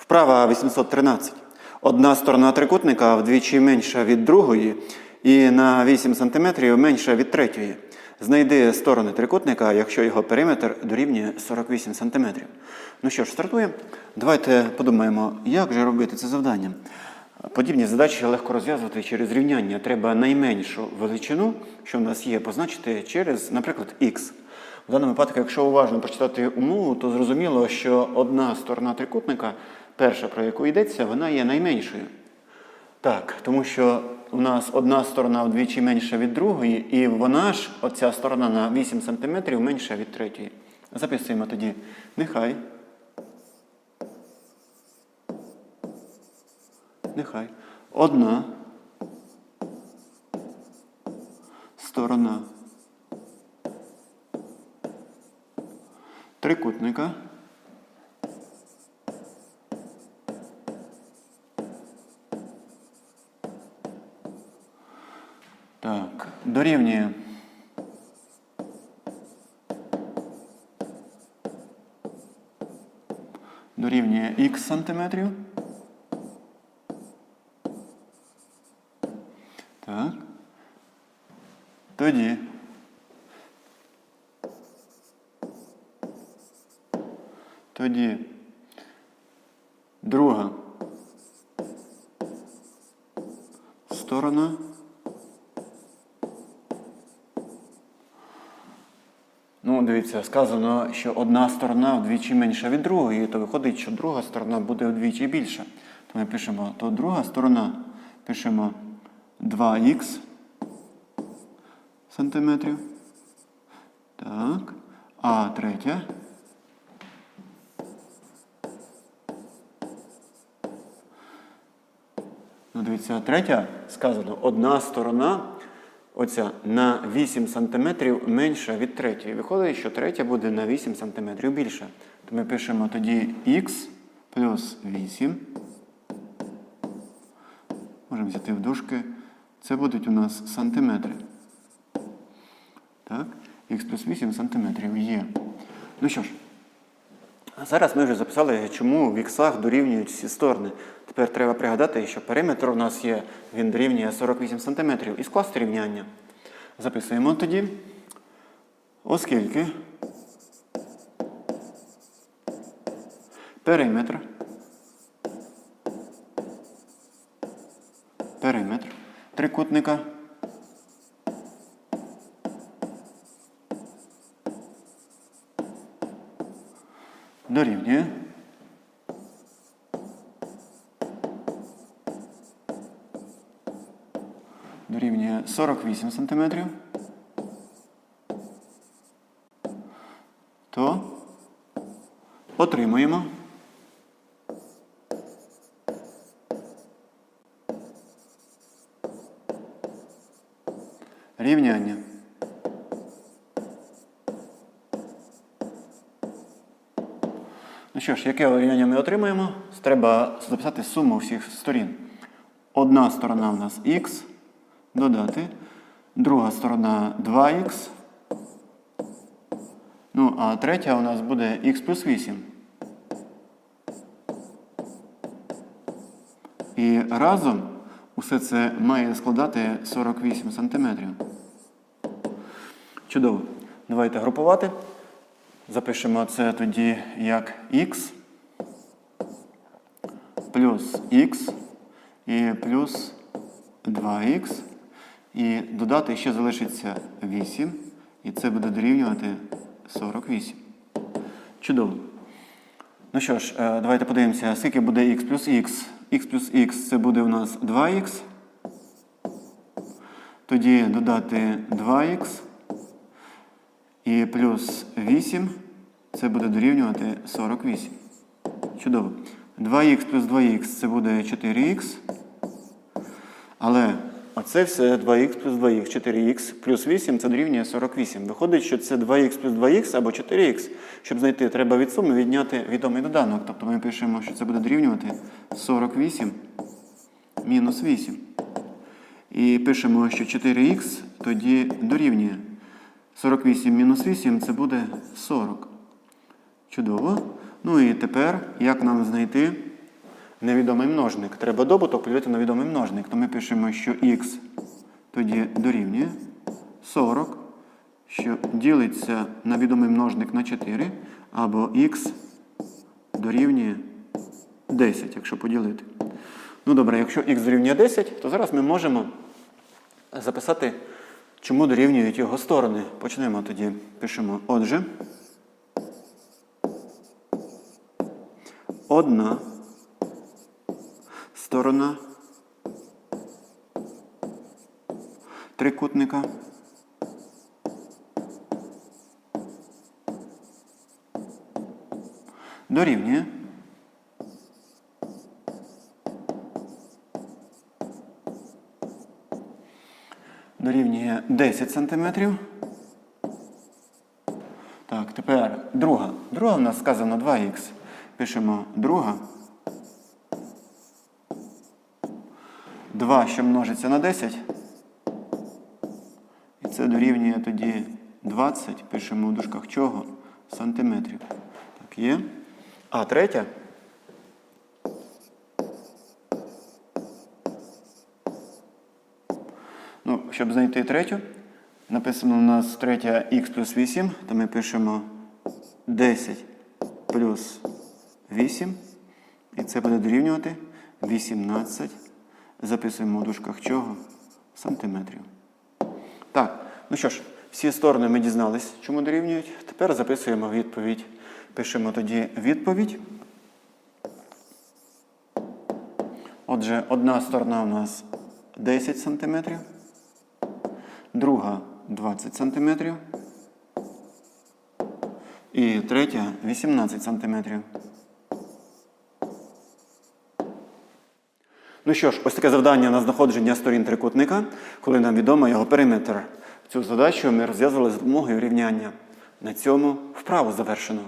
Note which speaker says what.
Speaker 1: Вправа 813. Одна сторона трикутника вдвічі менша від другої і на 8 см менша від третьої. Знайди сторони трикутника, якщо його периметр дорівнює 48 см. Ну що ж, стартуємо. Давайте подумаємо, як же робити це завдання. Подібні задачі легко розв'язувати через рівняння. Треба найменшу величину, що в нас є, позначити через, наприклад, х. В даному випадку, якщо уважно прочитати умову, то зрозуміло, що одна сторона трикутника, перша, про яку йдеться, вона є найменшою. Так, тому що у нас одна сторона вдвічі менша від другої, і вона ж, оця сторона на 8 см менша від третьої. Записуємо тоді. Нехай. Нехай. Одна сторона трикутника Так, дорівнює. Дорівнює х сантиметрів. Так. Тоді. Тоді. Друга. Сторона. Ну, дивіться, сказано, що одна сторона вдвічі менша від другої, то виходить, що друга сторона буде вдвічі більша. То ми пишемо, то друга сторона пишемо 2х сантиметрів. Так. А третя. Ну, дивіться, третя сказано, одна сторона оця на 8 см менша від третьої. Виходить, що третя буде на 8 см більша. То ми пишемо тоді х плюс 8. Можемо взяти в дужки. Це будуть у нас сантиметри. Так, х плюс 8 сантиметрів є. Ну що ж, зараз ми вже записали, чому в іксах дорівнюють всі сторони. Тепер треба пригадати, що периметр у нас є, він дорівнює 48 см. І скласти рівняння. Записуємо тоді, оскільки периметр, периметр трикутника дорівнює дорівнює 48 см, то отримуємо рівняння. Ну що ж, яке рівняння ми отримаємо? Треба записати суму всіх сторін. Одна сторона у нас х, додати, друга сторона 2х. Ну, а третя у нас буде х плюс 8. І разом усе це має складати 48 сантиметрів. Чудово. Давайте групувати. Запишемо це тоді як х плюс х і плюс 2х. І додати ще залишиться 8. І це буде дорівнювати 48. Чудово. Ну що ж, е, давайте подивимося, скільки буде х плюс х. х плюс х це буде у нас 2х. Тоді додати 2х. І плюс 8 це буде дорівнювати 48. Чудово. 2х плюс 2х це буде 4х. Але оце все 2х плюс 2х, 4х плюс 8 це дорівнює 48. Виходить, що це 2х плюс 2х або 4х. Щоб знайти, треба від суми відняти відомий доданок. Тобто ми пишемо, що це буде дорівнювати 48 мінус 8. І пишемо, що 4х тоді дорівнює 48 мінус 8 це буде 40. Чудово. Ну і тепер, як нам знайти невідомий множник. Треба добуток поділити на відомий множник. То ми пишемо, що х тоді дорівнює 40, що ділиться на відомий множник на 4, або х дорівнює 10, якщо поділити. Ну добре, якщо х дорівнює 10, то зараз ми можемо записати, чому дорівнюють його сторони. Почнемо тоді. Пишемо, отже, одна сторона трикутника дорівнює дорівнює 10 сантиметрів. Так, тепер друга. Друга в нас сказано 2х. Пишемо друга. 2, що множиться на 10. І це дорівнює тоді 20. Пишемо в дужках чого? Сантиметрів. Так, є. А третя. Ну, щоб знайти третю, написано у нас третя х плюс 8, то ми пишемо 10 плюс 8. І це буде дорівнювати 18. Записуємо в дужках чого? Сантиметрів. Так, ну що ж, всі сторони ми дізнались, чому дорівнюють. Тепер записуємо відповідь. Пишемо тоді відповідь. Отже, одна сторона у нас 10 см, друга 20 см і третя 18 см. Ну що ж, ось таке завдання на знаходження сторін трикутника, коли нам відомо його периметр. Цю задачу ми розв'язали за допомогою рівняння. На цьому вправу завершено.